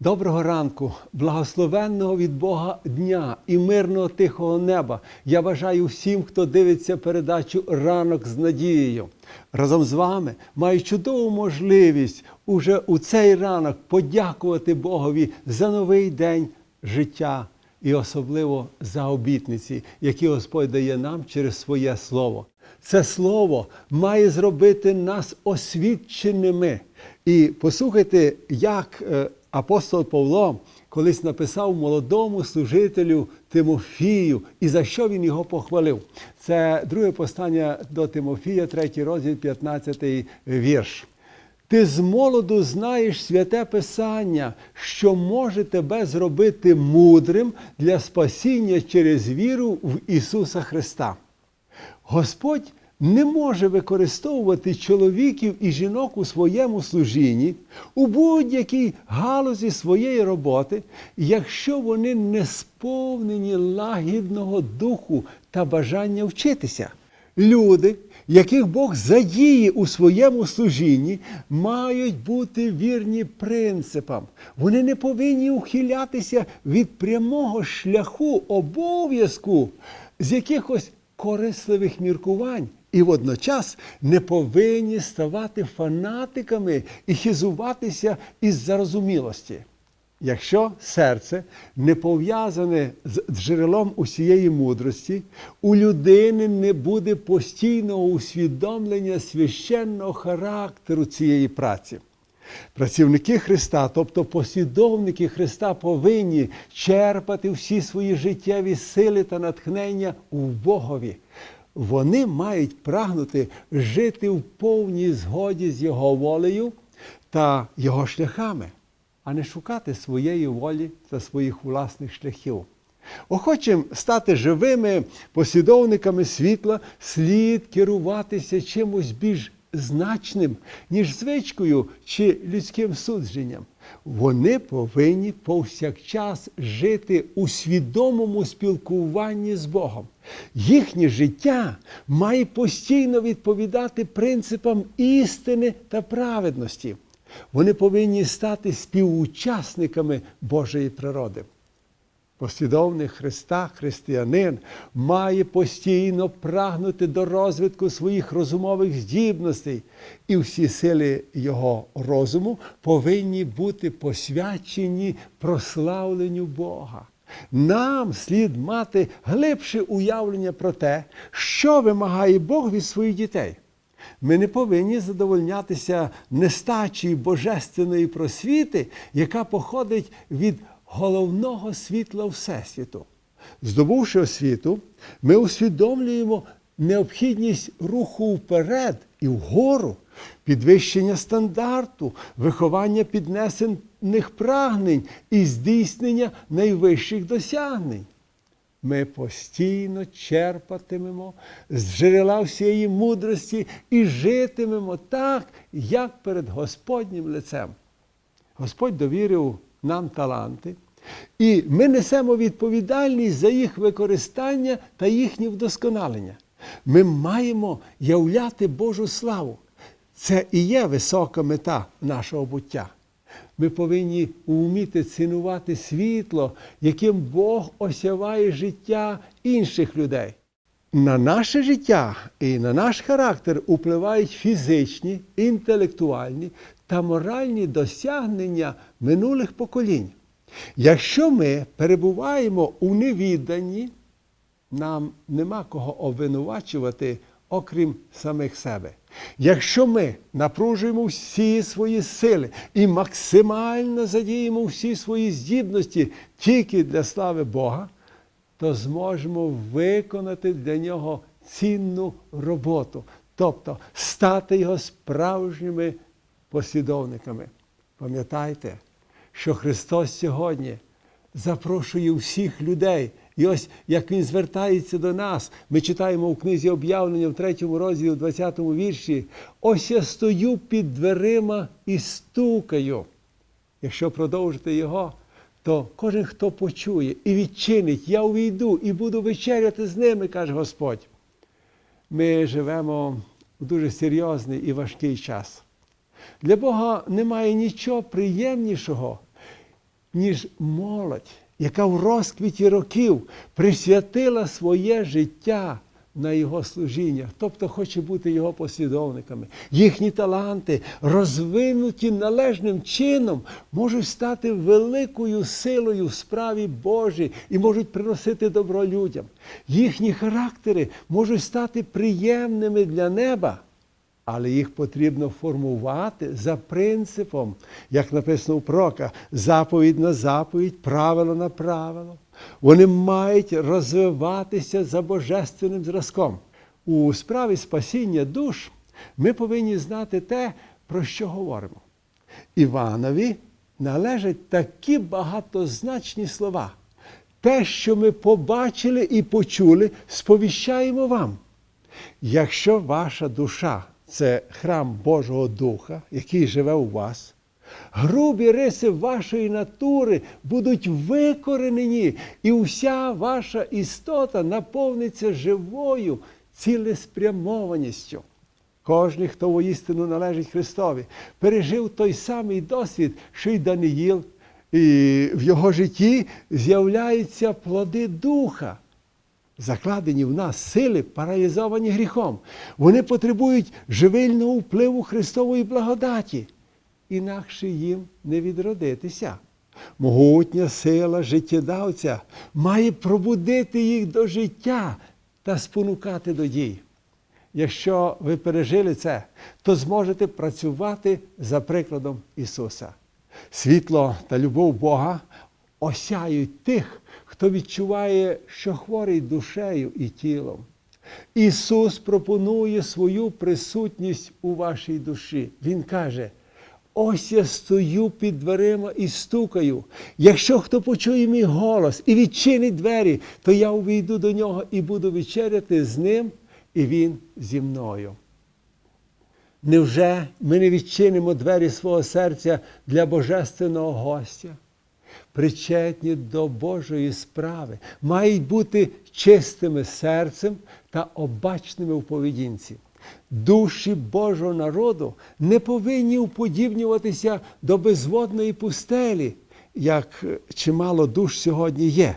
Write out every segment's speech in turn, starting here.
Доброго ранку, благословенного від Бога дня і мирного тихого неба. Я бажаю всім, хто дивиться передачу Ранок з надією. Разом з вами маю чудову можливість уже у цей ранок подякувати Богові за новий день життя і особливо за обітниці, які Господь дає нам через своє слово. Це слово має зробити нас освіченими. І послухайте, як е, апостол Павло колись написав молодому служителю Тимофію, і за що він його похвалив. Це друге послання до Тимофія, третій розділ, 15 вірш. Ти з молоду знаєш святе Писання, що може тебе зробити мудрим для спасіння через віру в Ісуса Христа. Господь не може використовувати чоловіків і жінок у своєму служінні у будь-якій галузі своєї роботи, якщо вони не сповнені лагідного духу та бажання вчитися. Люди, яких Бог задіє у своєму служінні, мають бути вірні принципам. Вони не повинні ухилятися від прямого шляху обов'язку з якихось корисливих міркувань. І водночас не повинні ставати фанатиками і хизуватися із зарозумілості. Якщо серце не пов'язане з джерелом усієї мудрості, у людини не буде постійного усвідомлення священного характеру цієї праці. Працівники Христа, тобто послідовники Христа, повинні черпати всі свої життєві сили та натхнення у Богові. Вони мають прагнути жити в повній згоді з Його волею та Його шляхами, а не шукати своєї волі та своїх власних шляхів. Охочим стати живими послідовниками світла, слід керуватися чимось більш значним, ніж звичкою чи людським судженням. Вони повинні повсякчас жити у свідомому спілкуванні з Богом. Їхнє життя має постійно відповідати принципам істини та праведності. Вони повинні стати співучасниками Божої природи. Послідовник Христа, християнин, має постійно прагнути до розвитку своїх розумових здібностей, і всі сили його розуму повинні бути посвячені прославленню Бога. Нам слід мати глибше уявлення про те, що вимагає Бог від своїх дітей. Ми не повинні задовольнятися нестачею божественної просвіти, яка походить від головного світла Всесвіту. Здобувши освіту, ми усвідомлюємо необхідність руху вперед і вгору, підвищення стандарту, виховання піднесених прагнень і здійснення найвищих досягнень. Ми постійно черпатимемо з джерела всієї мудрості і житимемо так, як перед Господнім лицем. Господь довірив нам таланти, і ми несемо відповідальність за їх використання та їхнє вдосконалення. Ми маємо являти Божу славу. Це і є висока мета нашого буття. Ми повинні вміти цінувати світло, яким Бог осяває життя інших людей. На наше життя і на наш характер впливають фізичні, інтелектуальні та моральні досягнення минулих поколінь. Якщо ми перебуваємо у невідданні, нам нема кого обвинувачувати, окрім самих себе. Якщо ми напружуємо всі свої сили і максимально задіємо всі свої здібності тільки для слави Бога, то зможемо виконати для нього цінну роботу, тобто стати його справжніми послідовниками. Пам'ятайте, що Христос сьогодні запрошує всіх людей. І ось як Він звертається до нас, ми читаємо у книзі об'явлення в 3 розділі, в 20 вірші. Ось я стою під дверима і стукаю. Якщо продовжити його, то кожен, хто почує і відчинить, я увійду і буду вечеряти з ними, каже Господь. Ми живемо в дуже серйозний і важкий час. Для Бога немає нічого приємнішого, ніж молодь, яка в розквіті років присвятила своє життя на його служіння, тобто хоче бути його послідовниками. Їхні таланти, розвинуті належним чином, можуть стати великою силою в справі Божій і можуть приносити добро людям. Їхні характери можуть стати приємними для неба. Але їх потрібно формувати за принципом, як написано у Прока, заповідь на заповідь, правило на правило. Вони мають розвиватися за божественним зразком. У справі спасіння душ ми повинні знати те, про що говоримо. Іванові належать такі багатозначні слова. Те, що ми побачили і почули, сповіщаємо вам. Якщо ваша душа це храм Божого Духа, який живе у вас, грубі риси вашої натури будуть викоренені, і вся ваша істота наповниться живою цілеспрямованістю. Кожний, хто воістину належить Христові, пережив той самий досвід, що й Даниїл, і в його житті з'являються плоди духа закладені в нас сили, паралізовані гріхом. Вони потребують живильного впливу Христової благодаті. Інакше їм не відродитися. Могутня сила життєдавця має пробудити їх до життя та спонукати до дій. Якщо ви пережили це, то зможете працювати за прикладом Ісуса. Світло та любов Бога осяють тих, хто відчуває, що хворий душею і тілом. Ісус пропонує свою присутність у вашій душі. Він каже: ось я стою під дверима і стукаю. Якщо хто почує мій голос і відчинить двері, то я увійду до нього і буду вечеряти з ним, і він зі мною. Невже ми не відчинимо двері свого серця для божественного гостя? Причетні до Божої справи, мають бути чистими серцем та обачними в поведінці. Душі Божого народу не повинні уподібнюватися до безводної пустелі, як чимало душ сьогодні є.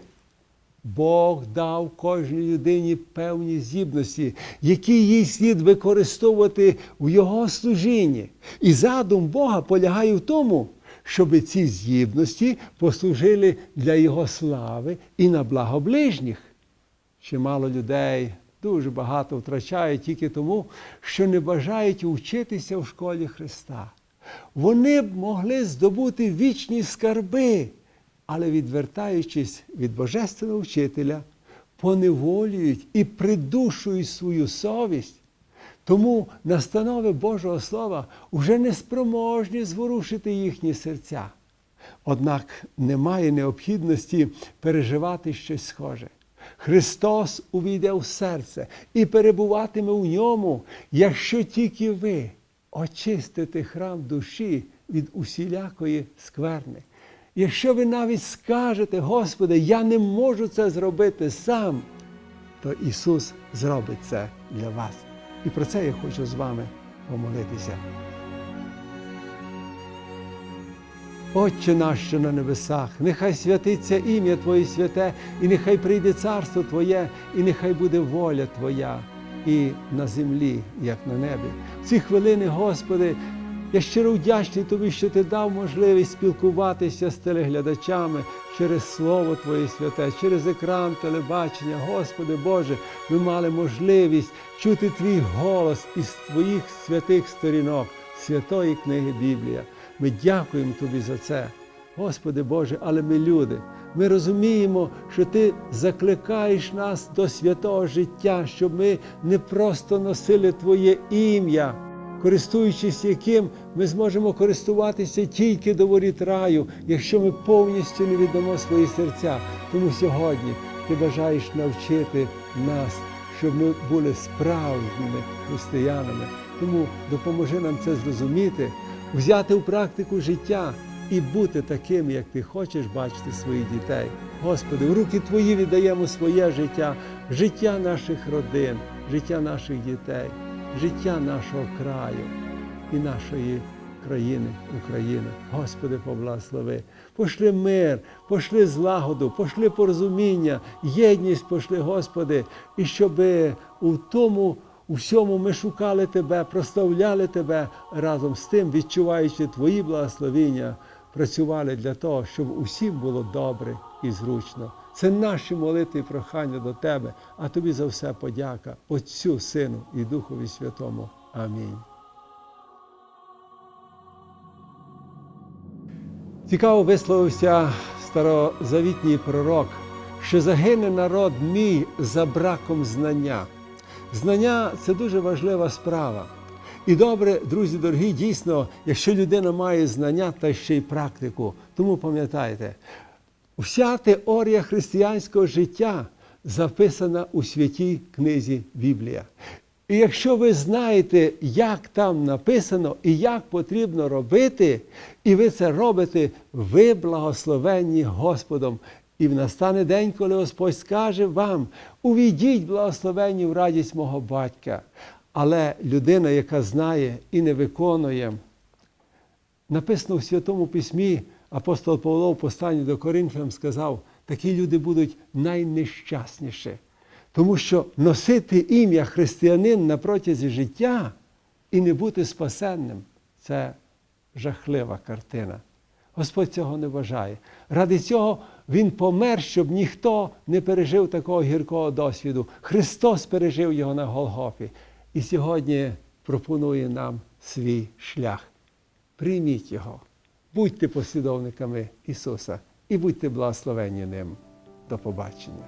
Бог дав кожній людині певні здібності, які їй слід використовувати в його служінні. І задум Бога полягає в тому, щоб ці здібності послужили для Його слави і на благо ближніх. Чимало людей дуже багато втрачають тільки тому, що не бажають вчитися в школі Христа. Вони б могли здобути вічні скарби, але відвертаючись від Божественного вчителя, поневолюють і придушують свою совість. Тому настанови Божого Слова вже не спроможні зворушити їхні серця. Однак немає необхідності переживати щось схоже. Христос увійде в серце і перебуватиме у ньому, якщо тільки ви очистите храм душі від усілякої скверни. Якщо ви навіть скажете, Господи, я не можу це зробити сам, то Ісус зробить це для вас. І про це я хочу з вами помолитися. Отче наш, що на небесах, нехай святиться ім'я Твоє святе, і нехай прийде царство Твоє, і нехай буде воля Твоя і на землі, як на небі. В ці хвилини, Господи, я щиро вдячний Тобі, що Ти дав можливість спілкуватися з телеглядачами через Слово Твоє святе, через екран телебачення. Господи Боже, ми мали можливість чути Твій голос із Твоїх святих сторінок, святої книги Біблія. Ми дякуємо Тобі за це. Господи Боже, але ми люди. Ми розуміємо, що Ти закликаєш нас до святого життя, щоб ми не просто носили Твоє ім'я, користуючись яким ми зможемо користуватися тільки до воріт раю, якщо ми повністю не віддамо свої серця. Тому сьогодні ти бажаєш навчити нас, щоб ми були справжніми християнами. Тому допоможи нам це зрозуміти, взяти в практику життя і бути таким, як ти хочеш бачити своїх дітей. Господи, в руки Твої віддаємо своє життя, життя наших родин, життя наших дітей, життя нашого краю і нашої країни України. Господи, поблагослови. Пошли мир, пошли злагоду, пошли порозуміння, єдність пошли, Господи, і щоб у тому у всьому ми шукали Тебе, прославляли Тебе разом з тим, відчуваючи Твої благословіння, працювали для того, щоб усім було добре і зручно. Це наші молитви і прохання до Тебе, а Тобі за все подяка, Отцю, Сину і Духові Святому. Амінь. Цікаво висловився старозавітній пророк, що загине народ мій за браком знання. Знання це дуже важлива справа. І добре, друзі дорогі, дійсно, якщо людина має знання та ще й практику. Тому пам'ятайте, вся теорія християнського життя записана у святій книзі Біблія. І якщо ви знаєте, як там написано і як потрібно робити, і ви це робите, ви благословенні Господом. І настане день, коли Господь скаже вам: увійдіть благословенні в радість мого батька. Але людина, яка знає і не виконує, написано в Святому Письмі, апостол Павло в посланні до Коринфян сказав, такі люди будуть найнещасніші. Тому що носити ім'я християнин на протязі життя і не бути спасенним це жахлива картина. Господь цього не бажає. Ради цього Він помер, щоб ніхто не пережив такого гіркого досвіду. Христос пережив його на Голгофі. І сьогодні пропонує нам свій шлях. Прийміть його, будьте послідовниками Ісуса і будьте благословені ним. До побачення.